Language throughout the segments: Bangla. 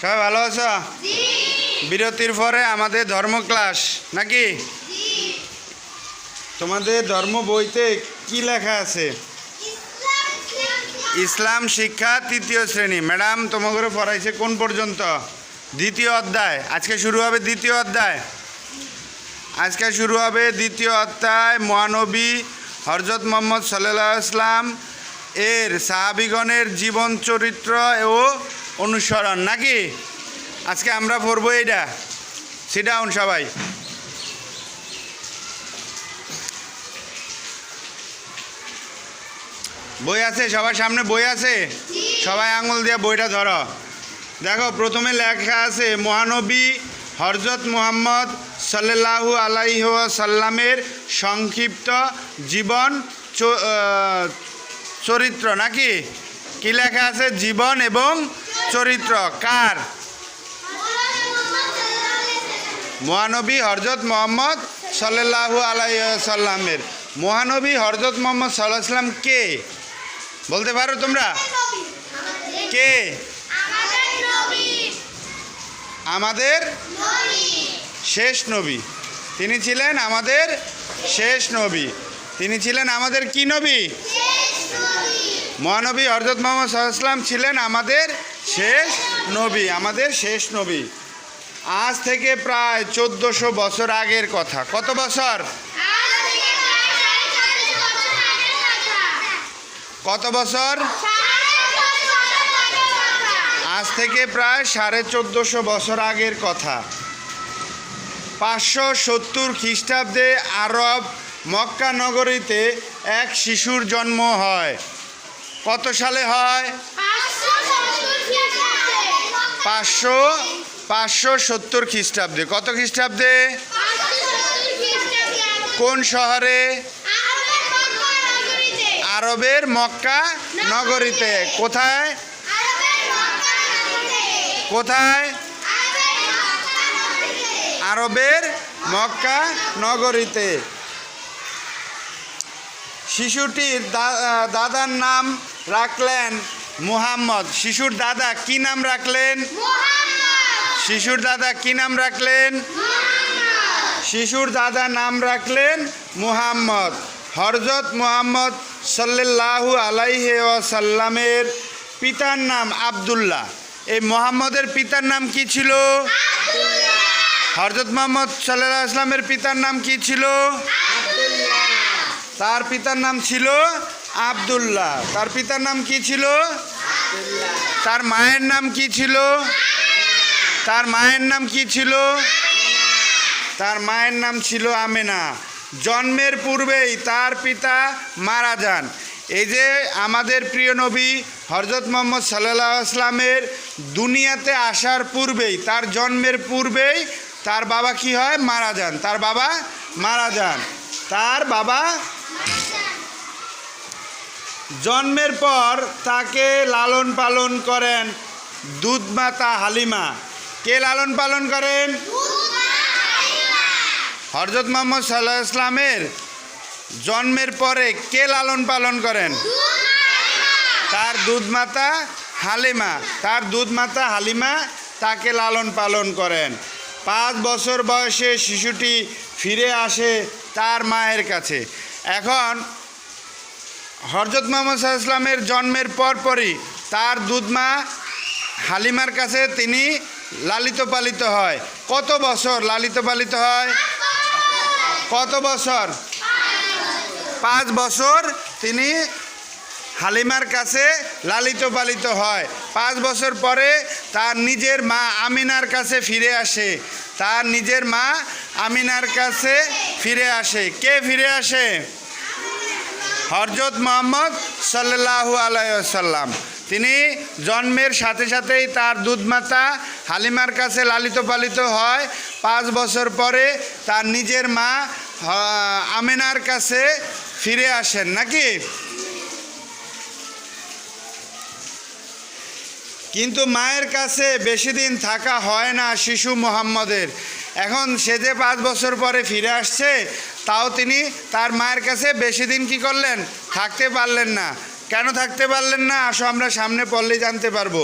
সবাই ভালো আছো? বিরতির পরে আমাদের ধর্ম ক্লাস নাকি? তোমাদের ধর্ম বইতে কি লেখা আছে? ইসলাম শিক্ষা। তৃতীয় শ্রেণি। ম্যাডাম তোমাকে পড়াইছে কোন পর্যন্ত? দ্বিতীয় অধ্যায়। আজকে শুরু হবে দ্বিতীয় অধ্যায়। আজকে শুরু হবে দ্বিতীয় অধ্যায় মহানবী হরজত মোহাম্মদ সাল্লাহ ইসলাম এর সাহাবিগণের জীবন চরিত্র ও অনুসরণ নাকি? আজকে আমরা পড়ব এইটা। সিডাউন সবাই। বই আছে? সবার সামনে বই আছে? সবাই আঙুল দিয়ে বইটা ধরো। দেখো, প্রথমে লেখা আছে, মহানবী হরজত মুহাম্মদ সাল্লাহু আলাইহ সাল্লামের সংক্ষিপ্ত জীবন চরিত্র নাকি? কি লেখা আছে? জীবন এবং চরিত্র। কার? মহানবী হরজত মোহাম্মদ সাল্লাহু আলাই সাল্লামের মহানবী হরজত মোহাম্মদ সাল্লাহ সাল্লাম কে? বলতে পারো তোমরা? কে? আমাদের শেষ নবী। তিনি ছিলেন আমাদের শেষ নবী। তিনি ছিলেন আমাদের কি নবী? মহানবী হরজত মোহাম্মদ সাল্লাম ছিলেন আমাদের শেষ নবী আমাদের শেষ নবী। আজ থেকে প্রায় চোদ্দোশো বছর আগের কথা। কত বছর? কত বছর? আজ থেকে প্রায় সাড়ে চোদ্দোশো বছর আগের কথা। পাঁচশো সত্তর খ্রিস্টাব্দে আরব মক্কা নগরীতে এক শিশুর জন্ম হয়। কত সালে হয়? পাঁচশো পাঁচশো সত্তর খ্রিস্টাব্দে। কত খ্রিস্টাব্দে? কোন শহরে? আরবের মক্কা নগরীতে। কোথায়? কোথায়? আরবের মক্কা নগরীতে। শিশুটির দাদার নাম রাখলেন মুহাম্মদ। শিশুর দাদা কি নাম রাখলেন? শিশুর দাদা কি নাম রাখলেন? শিশুর দাদা নাম রাখলেন মুহাম্মদ। হরজত মুহাম্মদ সাল্লাল্লাহু আলাইহি সাল্লামের পিতার নাম আব্দুল্লাহ। এই মোহাম্মদের পিতার নাম কি ছিল? হরজত মোহাম্মদ সাল্লাহ আসলামের পিতার নাম কি ছিল? তার পিতার নাম ছিল আব্দুল্লাহ। তার পিতার নাম কি ছিল? তার মায়ের নাম কি ছিল? তার মায়ের নাম কি ছিল? তার মায়ের নাম ছিল আমেনা। জন্মের পূর্বেই তার পিতা মারা যান। এই যে আমাদের প্রিয় নবী হরজত মোহাম্মদ সাল্লাহ আসলামের দুনিয়াতে আসার পূর্বেই, তার জন্মের পূর্বেই তার বাবা কি হয়? মারা যান। তার বাবা মারা যান। তার বাবা জন্মের পর তাকে লালন পালন করেন দুধমাতা হালিমা। কে লালন পালন করেন? হরজত মোহাম্মদ সাল্লাহ ইসলামের জন্মের পরে কে লালন পালন করেন? তার দুধমাতা হালিমা। তার দুধমাতা হালিমা তাকে লালন পালন করেন। পাঁচ বছর বয়সে শিশুটি ফিরে আসে তার মায়ের কাছে। এখন হরজত মোহাম্মদ ইসলামের জন্মের পরপরই তার দুধমা হালিমার কাছে তিনি লালিত পালিত হয়। কত বছর লালিত পালিত হয়? কত বছর? পাঁচ বছর তিনি হালিমার কাছে লালিত পালিত হয়। পাঁচ বছর পরে তার নিজের মা আমিনার কাছে ফিরে আসে। তার নিজের মা আমিনার কাছে ফিরে আসে। কে ফিরে আসে? হরজত মোহাম্মদ সাল্লাহু আলাইসাল্লাম তিনি জন্মের সাথে সাথেই তার দুধমাতা হালিমার কাছে লালিত পালিত হয়। পাঁচ বছর পরে তার নিজের মা আমিনার কাছে ফিরে আসেন নাকি? কিন্তু মায়ের কাছে বেশি দিন থাকা হয় না শিশু মোহাম্মদের। এখন সে যে পাঁচ বছর পরে ফিরে আসছে, তাও তিনি তার মায়ের কাছে বেশি দিন কি করলেন? থাকতে পারলেন না। কেন থাকতে পারলেন না? আসো আমরা সামনে পড়লেই জানতে পারব।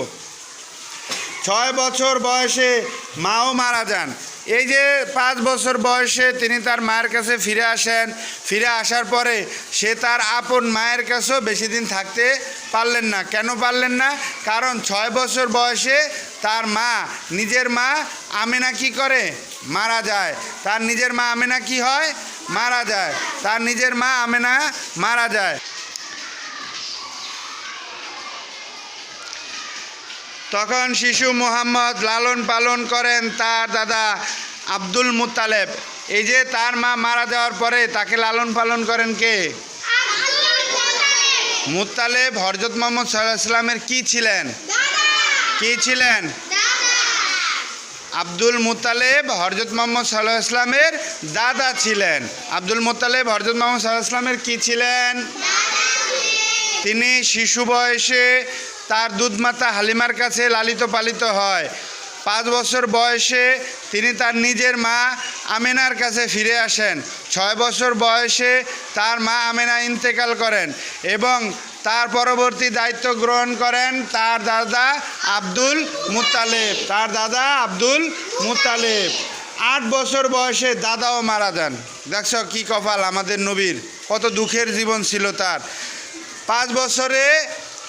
ছয় বছর বয়সে মাও মারা যান। এই যে পাঁচ বছর বয়সে তিনি তার মায়ের কাছে ফিরে আসেন, ফিরে আসার পরে সে তার আপন মায়ের কাছেও বেশি দিন থাকতে পারলেন না। কেন পারলেন না? কারণ ছয় বছর বয়সে তার মা, নিজের মা আমেনা কি করে? মারা যায়। তার নিজের মা আমেনা কি হয়? মারা যায়। তার নিজের মা আমেনা মারা যায়। তখন শিশু মোহাম্মদ লালন পালন করেন তার দাদা আব্দুল মুতালেব এই যে তার মা মারা যাওয়ার পরে তাকে লালন পালন করেন কে? মুতালেব হরজত মোহাম্মদ সাল্লামের কি ছিলেন? কি ছিলেন? আব্দুল মুতালেব হরজত মোহাম্মদ সাল্লাহ ইসলামের দাদা ছিলেন। আব্দুল মুতালেব হরজত মোহাম্মদ সাল্লাহ ইসলামের কি ছিলেন? তিনি শিশু বয়সে তার দুধমাতা হালিমার কাছে লালিত পালিত হয়। পাঁচ বছর বয়সে তিনি তার নিজের মা আমেনার কাছে ফিরে আসেন। ছয় বছর বয়সে তার মা আমেনা ইন্তেকাল করেন এবং তার পরবর্তী দায়িত্ব গ্রহণ করেন তার দাদা আব্দুল মুতালেব। তার দাদা আব্দুল মুতালেব। আট বছর বয়সে দাদাও মারা যান। দেখছ কি কপাল আমাদের নবীর। কত দুঃখের জীবন ছিল তার। পাঁচ বছরে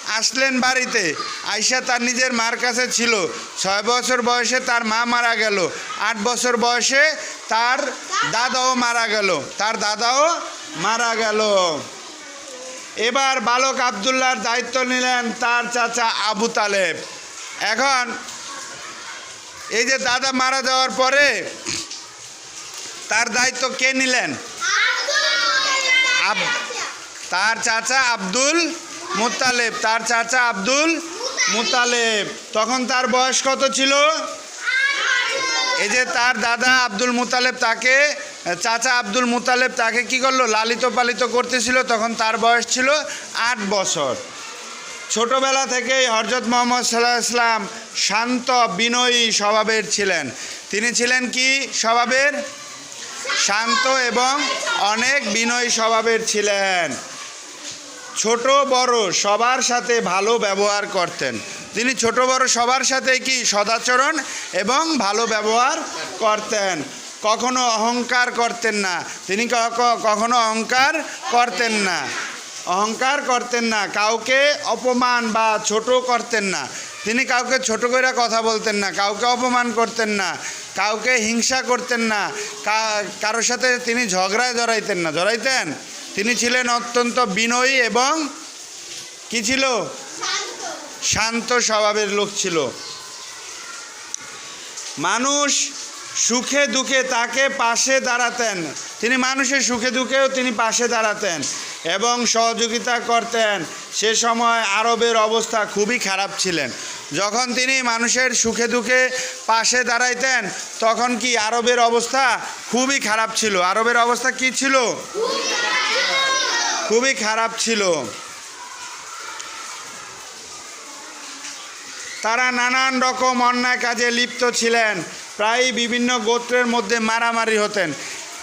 আসলেন বাড়িতে। আয়সা তার নিজের মার কাছে ছিল। ছয় বছর বয়সে তার মা মারা গেল। আট বছর বয়সে তার দাদাও মারা গেল। তার দাদাও মারা গেল। এবার বালক আবদুল্লাহর দায়িত্ব নিলেন তার চাচা আবু তালেব। এখন এই যে দাদা মারা যাওয়ার পরে তার দায়িত্ব কে নিলেন? আব- তার চাচা আব্দুল মুতালেব, তার চাচা আব্দুল মুতালেব। তখন তার বয়স কত ছিল? এই যে তার দাদা আব্দুল মুতালেব তাকে, চাচা আব্দুল মুতালেব তাকে কি করল? লালিত পালিত করতেছিল। তখন তার বয়স ছিল আট বছর। ছোটবেলা থেকেই হরজত মোহাম্মদ সাল্লাহ ইসলাম শান্ত, বিনয়ী স্বভাবের ছিলেন। তিনি ছিলেন কি স্বভাবের? শান্ত এবং অনেক বিনয়ী স্বভাবের ছিলেন। ছোট বড় সবার সাথে ভালো ব্যবহার করতেন। তিনি ছোট বড় সবার সাথে কি সদাচরণ এবং ভালো ব্যবহার করতেন? কখনো অহংকার করতেন না। তিনি কখনো অহংকার করতেন না। অহংকার করতেন না। কাউকে অপমান বা ছোট করতেন না। তিনি কাউকে ছোট করে কথা বলতেন না। কাউকে অপমান করতেন না। কাউকে হিংসা করতেন না। কারোর সাথে তিনি ঝগড়ায় জড়াইতেন না। জড়াইতেন? তিনি ছিলেন অত্যন্ত বিনয়ী এবং কি ছিল? শান্ত স্বভাবের লোক ছিল। মানুষ সুখে দুঃখে তাকে পাশে দাঁড়াতেন। তিনি মানুষের সুখে দুঃখেও তিনি পাশে দাঁড়াতেন। এবং সহযোগিতা করতেন। সে সময় আরবের অবস্থা খুবই খারাপ ছিলেন। যখন তিনি মানুষের সুখে দুঃখে পাশে দাঁড়াইতেন, তখন কি আরবের অবস্থা খুবই খারাপ ছিল? আরবের অবস্থা কি ছিল? খুবই খারাপ ছিল। তারা নানান রকম অন্যায় কাজে লিপ্ত ছিলেন। প্রায় বিভিন্ন গোত্রের মধ্যে মারামারি হতেন।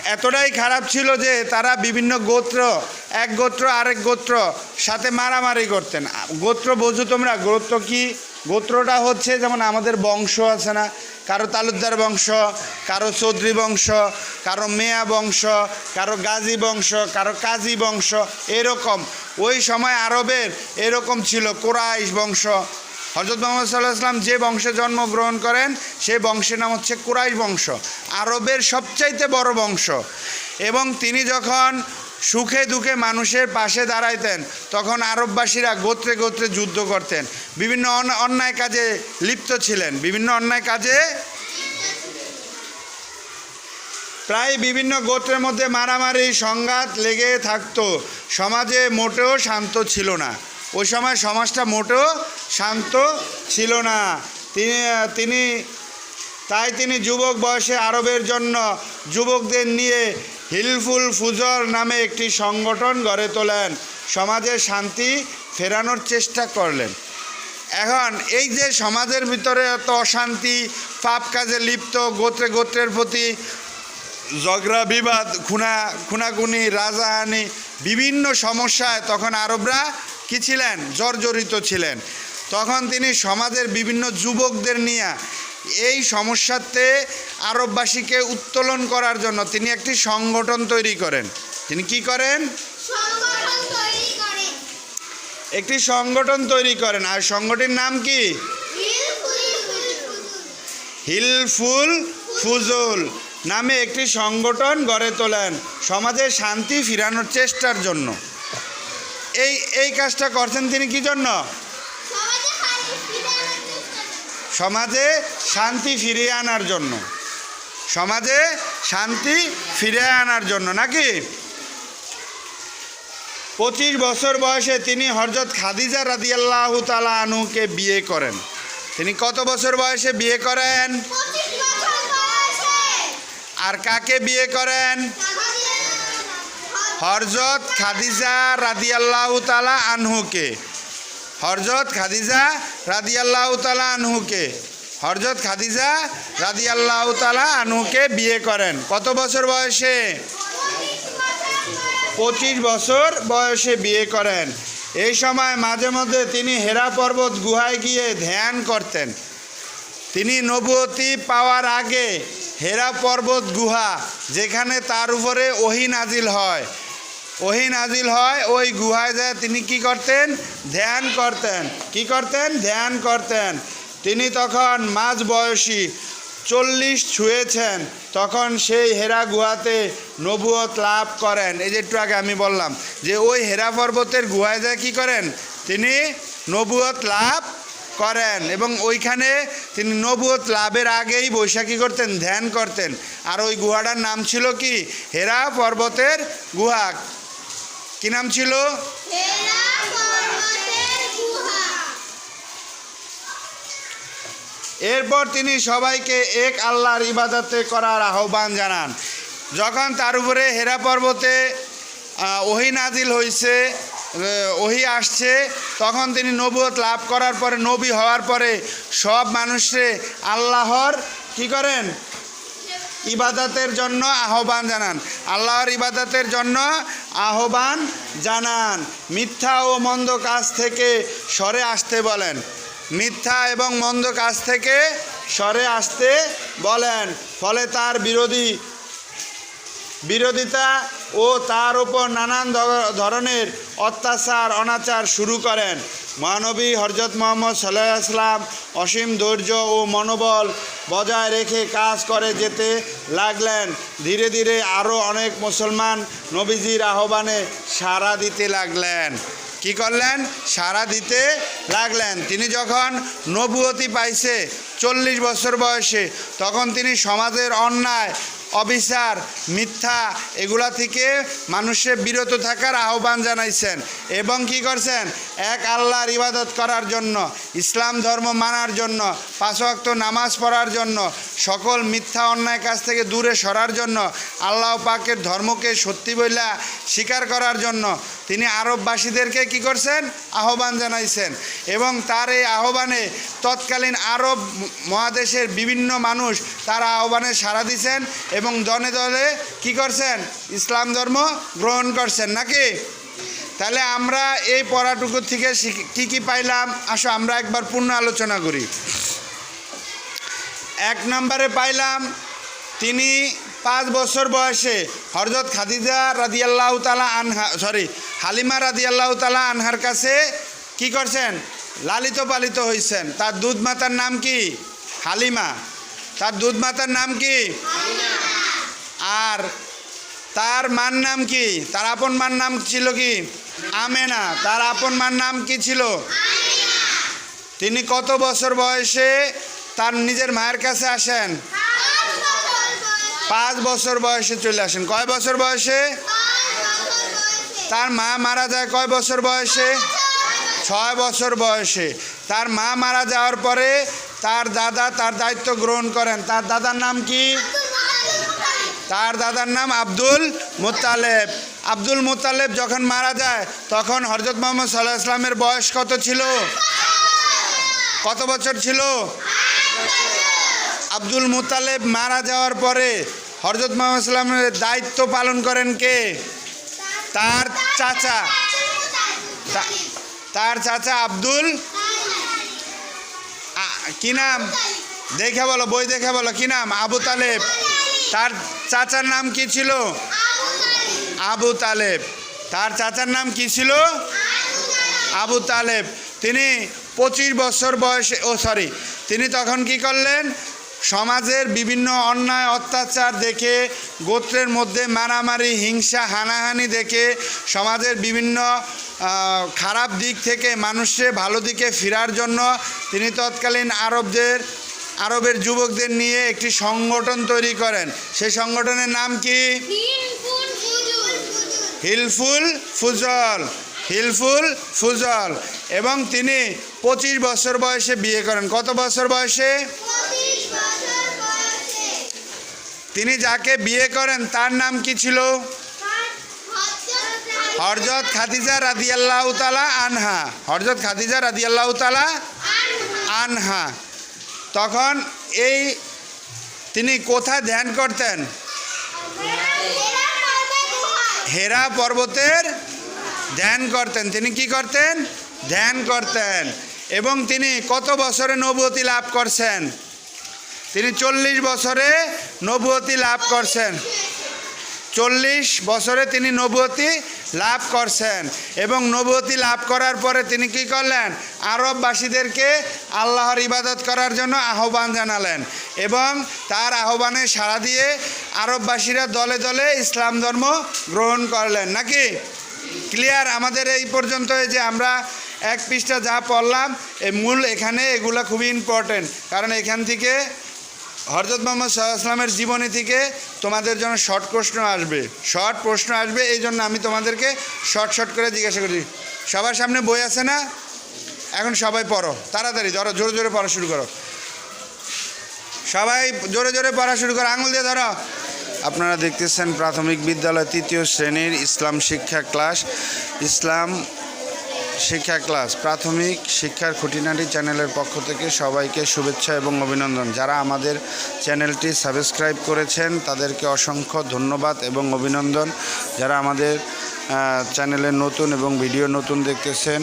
এতটাই খারাপ ছিল যে তারা বিভিন্ন গোত্র এক গোত্র, আরেক গোত্র সাথে মারামারি করতেন। গোত্র বোঝো তোমরা গোত্র কি? গোত্রটা হচ্ছে যেমন আমাদের বংশ আছে না, কারও তালুকদার বংশ, কারও চৌধুরী বংশ, কারও মেয়া বংশ, কারও গাজী বংশ, কারও কাজী বংশ, এরকম। ওই সময় আরবের এরকম ছিল কোরাইশ বংশ। হজরত মোহাম্মদ সাল্লাহ আসলাম যে বংশে জন্মগ্রহণ করেন সেই বংশের নাম হচ্ছে কুরাইশ বংশ। আরবের সবচাইতে বড় বংশ। এবং তিনি যখন সুখে দুঃখে মানুষের পাশে দাঁড়াইতেন। তখন আরববাসীরা গোত্রে গোত্রে যুদ্ধ করতেন। বিভিন্ন অন্যায় কাজে লিপ্ত ছিলেন। বিভিন্ন অন্যায় কাজে প্রায় বিভিন্ন গোত্রের মধ্যে মারামারি, সংঘাত লেগে থাকতো। সমাজে মোটেও শান্ত ছিল না। ওই সময় সমাজটা মোটেও শান্ত ছিল না। তিনি তিনি তাই তিনি যুবক বয়সে আরবের জন্য যুবকদের নিয়ে হিলফুল ফুজর নামে একটি সংগঠন গড়ে তোলেন। সমাজে শান্তি ফেরানোর চেষ্টা করলেন। এখন এই যে সমাজের ভিতরে এত অশান্তি, পাপ কাজে লিপ্ত, গোত্রে গোত্রের প্রতি ঝগড়া, বিবাদ, খুনা, খুনাখুনি, রাজাহানি, বিভিন্ন সমস্যায় তখন আরবরা কি ছিলেন? জর্জরিত ছিলেন। তখন তিনি সমাজের বিভিন্ন যুবকদের নিয়ে এই সমস্যাতে আরববাসীকে উত্তোলন করার জন্য তিনি একটি সংগঠন তৈরি করেন। তিনি কি করেন? একটি সংগঠন তৈরি করেন। আর সংগঠনের নাম কি? হিলফুল ফুজুল নামে একটি সংগঠন গড়ে তোলেন। সমাজে শান্তি ফিরানোর চেষ্টার জন্য। এই এই কাজটা করছেন তিনি কি জন্য? সমাজে শান্তি ফিরিয়ে আনার জন্য। সমাজে শান্তি ফিরিয়ে আনার জন্য নাকি? পঁচিশ বছর বয়সে তিনি হরজত খাদিজা রাদিয়াল্লাহ তালা আনুকে বিয়ে করেন। তিনি কত বছর বয়সে বিয়ে করেন? আর কাকে বিয়ে করেন? হরজত খাদিজা রাদিয়াল্লাহ তালা আনহুকে। হরজত খাদিজা রাদিয়াল্লাহ তালা আনহুকে। হরজত খাদিজা রাদিয়াল্লাহ তালা আনহুকে বিয়ে করেন। কত বছর বয়সে? পঁচিশ বছর বয়সে বিয়ে করেন। এই সময় মাঝে মধ্যে তিনি হেরা পর্বত গুহায় গিয়ে ধ্যান করতেন। তিনি নবুয়তি পাওয়ার আগে হেরা পর্বত গুহা, যেখানে তার উপরে ওহি নাজিল হয়। ওহি নাজিল হয়, ওই গুহায় যায়, তিনি কি করতেন? ধ্যান করতেন। কি করতেন? ধ্যান করতেন। তিনি তখন মাঝ বয়সী, চল্লিশ ছুঁয়েছেন। তখন সেই হেরা গুহাতে নবুয়ত লাভ করেন। এই যে একটু আগে আমি বললাম যে, ওই হেরা পর্বতের গুহায় যায় কি করেন? তিনি নবুয়ত লাভ করেন এবং ওইখানে তিনি নবুয়ত লাভের আগেই বৈশাখী করতেন, ধ্যান করতেন। আর ওই গুহাটার নাম ছিল কি? হেরা পর্বতের গুহা। কি নাম ছিল? এরপর তিনি সবাইকে এক আল্লাহর ইবাদতে করার আহ্বান জানান। যখন তার উপরে হেরা পর্বতে ওহি নাজিল হয়েছে ওহি আসছে তখন তিনি নবুয়ত লাভ করার পরে নবী হওয়ার পরে সব মানুষে আল্লাহর কি করেন? ইবাদতের জন্য আহ্বান জানান। আল্লাহর ইবাদতের জন্য আহ্বান জানান। মিথ্যা ও মন্দ কাজ থেকে সরে আসতে বলেন। মিথ্যা এবং মন্দ কাজ থেকে সরে আসতে বলেন। ফলে তার বিরোধী, বিরোধিতা ও তার ওপর নানান ধরনের অত্যাচার, অনাচার শুরু করেন। মহানবী হরজত মোহাম্মদ সাল্লাহ আসলাম অসীম ধৈর্য ও মনোবল বজায় রেখে কাজ করে যেতে লাগলেন। ধীরে ধীরে আরও অনেক মুসলমান নবীজির আহ্বানে সাড়া দিতে লাগলেন। কি করলেন? সাড়া দিতে লাগলেন। তিনি যখন নবুয়তি পাইছে চল্লিশ বছর বয়সে, তখন তিনি সমাজের অন্যায় অবিচার, মিথ্যা এগুলা থেকে মানুষের বিরত থাকার আহ্বান জানাইছেন এবং কি করছেন? এক আল্লাহর ইবাদত করার জন্য, ইসলাম ধর্ম মানার জন্য, পাঁচ ওয়াক্ত নামাজ পড়ার জন্য, সকল মিথ্যা অন্যায় কাছ থেকে দূরে সরার জন্য, আল্লাহ পাকের ধর্মকে সত্যি বইলা স্বীকার করার জন্য তিনি আরববাসীদেরকে কি করছেন? আহ্বান জানাইছেন। এবং তার এই আহ্বানে তৎকালীন আরব মহাদেশের বিভিন্ন মানুষ তার আহ্বানে সাড়া দিছেন এবং দলে দলে কি করছেন? ইসলাম ধর্ম গ্রহণ করছেন নাকি? তাহলে আমরা এই পড়াটুকু থেকে কি কি পাইলাম? আসো, আমরা একবার পূর্ণ আলোচনা করি। এক নম্বরে পাইলাম, তিনি পাঁচ বছর বয়সে হরজত খাদিজা রাদিয়াল্লাহ তালা আনহা সরি হালিমা রাদিয়াল্লাহ তালা আনহার কাছে কি করছেন? লালিত পালিত হয়েছেন তার দুধ মাতার নাম কি? হালিমা। তার দুধ মাতার নাম কি? আর তার মার নাম কি? তার আপন মার নাম ছিল কি? আমেনা। তার আপন মার নাম কি ছিল? তিনি কত বছর বয়সে তার নিজের মায়ের কাছে আসেন? পাঁচ বছর বয়সে চলে আসেন। কয় বছর বয়সে? তার মা মারা যায় কয় বছর বয়সে? ছয় বছর বয়সে। তার মা মারা যাওয়ার পরে তার দাদা তার দায়িত্ব গ্রহণ করেন। তার দাদার নাম কি? তার দাদার নাম আব্দুল মোতালেব। আব্দুল মোতালেব যখন মারা যায়, তখন হরজত মোহাম্মদ সাল্লাহ ইসলামের বয়স কত ছিল? কত বছর ছিল? আব্দুল মোতালেব মারা যাওয়ার পরে হরজত মোহাম্মদ ইসলামের দায়িত্ব পালন করেন কে? তার চাচা। তার চাচা আব্দুল? কি নাম? দেখে বলো বই দেখে বলো কি নাম? আবু তালেব। তার চাচার নাম কি ছিল? আবু তালেব। তার চাচার নাম কি ছিল? আবু তালেব। তিনি পঁচিশ বছর বয়সে ও সরি তিনি তখন কি করলেন? সমাজের বিভিন্ন অন্যায় অত্যাচার দেখে গোত্রের মধ্যে মারামারি হিংসা হানাহানি দেখে সমাজের বিভিন্ন খারাপ দিক থেকে মানুষে ভালো দিকে ফেরার জন্য তিনি তৎকালীন আরবদের আরবের যুবকদের নিয়ে একটি সংগঠন তৈরি করেন। সেই সংগঠনের নাম কি? হিলফুল ফুজল। হিলফুল ফুজল। এবং তিনি পঁচিশ বছর বয়সে বিয়ে করেন। কত বছর বয়সে? তিনি যাকে বিয়ে করেন, তার নাম কি ছিল? হরজত খাদিজা রাদিয়াল্লাহু তালা আনহা। হরজত খাদিজা রাদিয়াল্লাহু তালা আনহা। তখন এই তিনি কোথায় ধ্যান করতেন? হেরা পর্বতের ধ্যান করতেন। তিনি কি করতেন? ধ্যান করতেন। এবং তিনি কত বছরে নবুয়তি লাভ করছেন? তিনি চল্লিশ বছরে নবুয়তি লাভ করছেন। চল্লিশ বছরে তিনি নবুয়তি লাভ করছেন এবং নবুয়তি লাভ করার পরে তিনি কি করলেন? আরববাসীদেরকে আল্লাহর ইবাদত করার জন্য আহ্বান জানালেন এবং তার আহ্বানে সাড়া দিয়ে আরববাসীরা দলে দলে ইসলাম ধর্ম গ্রহণ করলেন। নাকি? ক্লিয়ার? আমাদের এই পর্যন্ত যে আমরা এক পৃষ্ঠা যা পড়লাম এই মূল এখানে এগুলো খুবই ইম্পর্টেন্ট কারণ এখান থেকে হরজত মোহাম্মদ সাল্লাহামের জীবনী থেকে তোমাদের জন্য শর্ট প্রশ্ন আসবে। শর্ট প্রশ্ন আসবে, এই জন্য আমি তোমাদেরকে শর্ট শর্ট করে জিজ্ঞাসা করি। সবার সামনে বই আছে না? এখন সবাই পড়ো, তাড়াতাড়ি, ধরো, জোরে জোরে পড়া শুরু করো। সবাই জোরে জোরে পড়া শুরু করো, আঙুল দিয়ে ধরো। আপনারা দেখতেছেন প্রাথমিক বিদ্যালয় তৃতীয় শ্রেণির ইসলাম শিক্ষা ক্লাস। ইসলাম শিক্ষা ক্লাস, প্রাথমিক শিক্ষার খুঁটিনাটি চ্যানেলের পক্ষ থেকে সবাইকে শুভেচ্ছা এবং অভিনন্দন। যারা আমাদের চ্যানেলটি সাবস্ক্রাইব করেছেন, তাদেরকে অসংখ্য ধন্যবাদ এবং অভিনন্দন। যারা আমাদের চ্যানেলে নতুন এবং ভিডিও নতুন দেখতেছেন,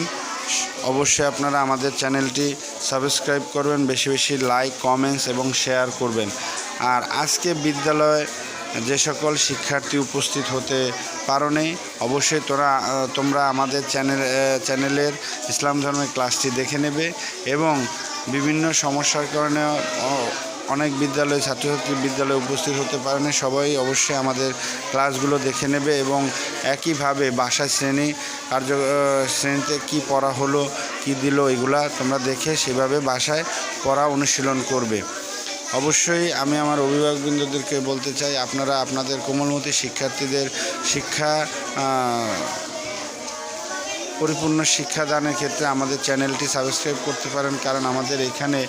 অবশ্যই আপনারা আমাদের চ্যানেলটি সাবস্ক্রাইব করবেন, বেশি বেশি লাইক, কমেন্টস এবং শেয়ার করবেন। আর আজকে বিদ্যালয়ে যে সকল শিক্ষার্থী উপস্থিত হতে পারোনি, অবশ্যই তোরা তোমরা আমাদের চ্যানেল চ্যানেলের ইসলাম ধর্মের ক্লাসটি দেখে নেবে এবং বিভিন্ন সমস্যার কারণে অনেক বিদ্যালয়ে, ছাত্রছাত্রী বিদ্যালয়ে উপস্থিত হতে পারেনি। সবাই অবশ্যই আমাদের ক্লাসগুলো দেখে নেবে এবং একইভাবে বাসায় শ্রেণি কার্য শ্রেণীতে কি পড়া হলো, কি দিল, এগুলা তোমরা দেখে সেভাবে বাসায় পড়া অনুশীলন করবে। অবশ্যই আমি আমার অভিভাবকবৃন্দদেরকে বলতে চাই আপনারা আপনাদের কোমলমতি শিক্ষার্থীদের শিক্ষা পরিপূর্ণ শিক্ষাদানের ক্ষেত্রে আমাদের চ্যানেলটি সাবস্ক্রাইব করতে পারেন, কারণ আমাদের এখানে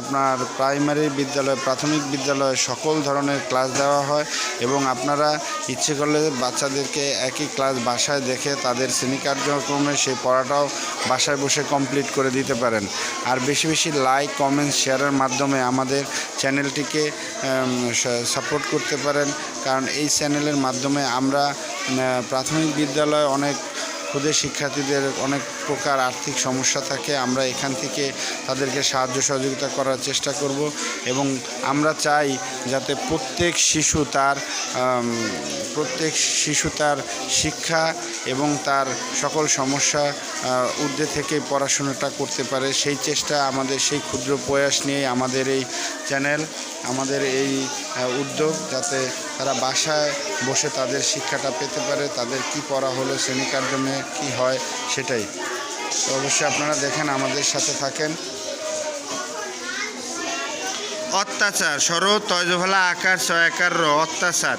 আপনার প্রাইমারি বিদ্যালয়, প্রাথমিক বিদ্যালয়ে সকল ধরনের ক্লাস দেওয়া হয় এবং আপনারা ইচ্ছে করলে বাচ্চাদেরকে একই ক্লাস বাসায় দেখে তাদের শ্রেণি কার্যক্রমে সেই পড়াটাও বাসায় বসে কমপ্লিট করে দিতে পারেন। আর বেশি বেশি লাইক, কমেন্ট, শেয়ারের মাধ্যমে আমাদের চ্যানেলটিকে সাপোর্ট করতে পারেন, কারণ এই চ্যানেলের মাধ্যমে আমরা প্রাথমিক বিদ্যালয়ে অনেক ক্ষুদে শিক্ষার্থীদের অনেক প্রকার আর্থিক সমস্যা থাকে, আমরা এখান থেকে তাদেরকে সাহায্য সহযোগিতা করার চেষ্টা করব এবং আমরা চাই যাতে প্রত্যেক শিশু তার প্রত্যেক শিশু তার শিক্ষা এবং তার সকল সমস্যা ঊর্ধ্বে থেকে পড়াশোনাটা করতে পারে। সেই চেষ্টা আমাদের, সেই ক্ষুদ্র প্রয়াস নিয়ে আমাদের এই চ্যানেল, আমাদের এই উদ্যোগ যাতে তারা বাসায় বসে তাদের শিক্ষাটা পেতে পারে, তাদের কি পড়া হলো, শ্রেণি কার্যক্রমে কী হয় সেটাই। তো অবশ্যই আপনারা দেখেন, আমাদের সাথে থাকেন। অত্যাচার, শরৎ তয়জভালা আকার ছয় আকার র অত্যাচার।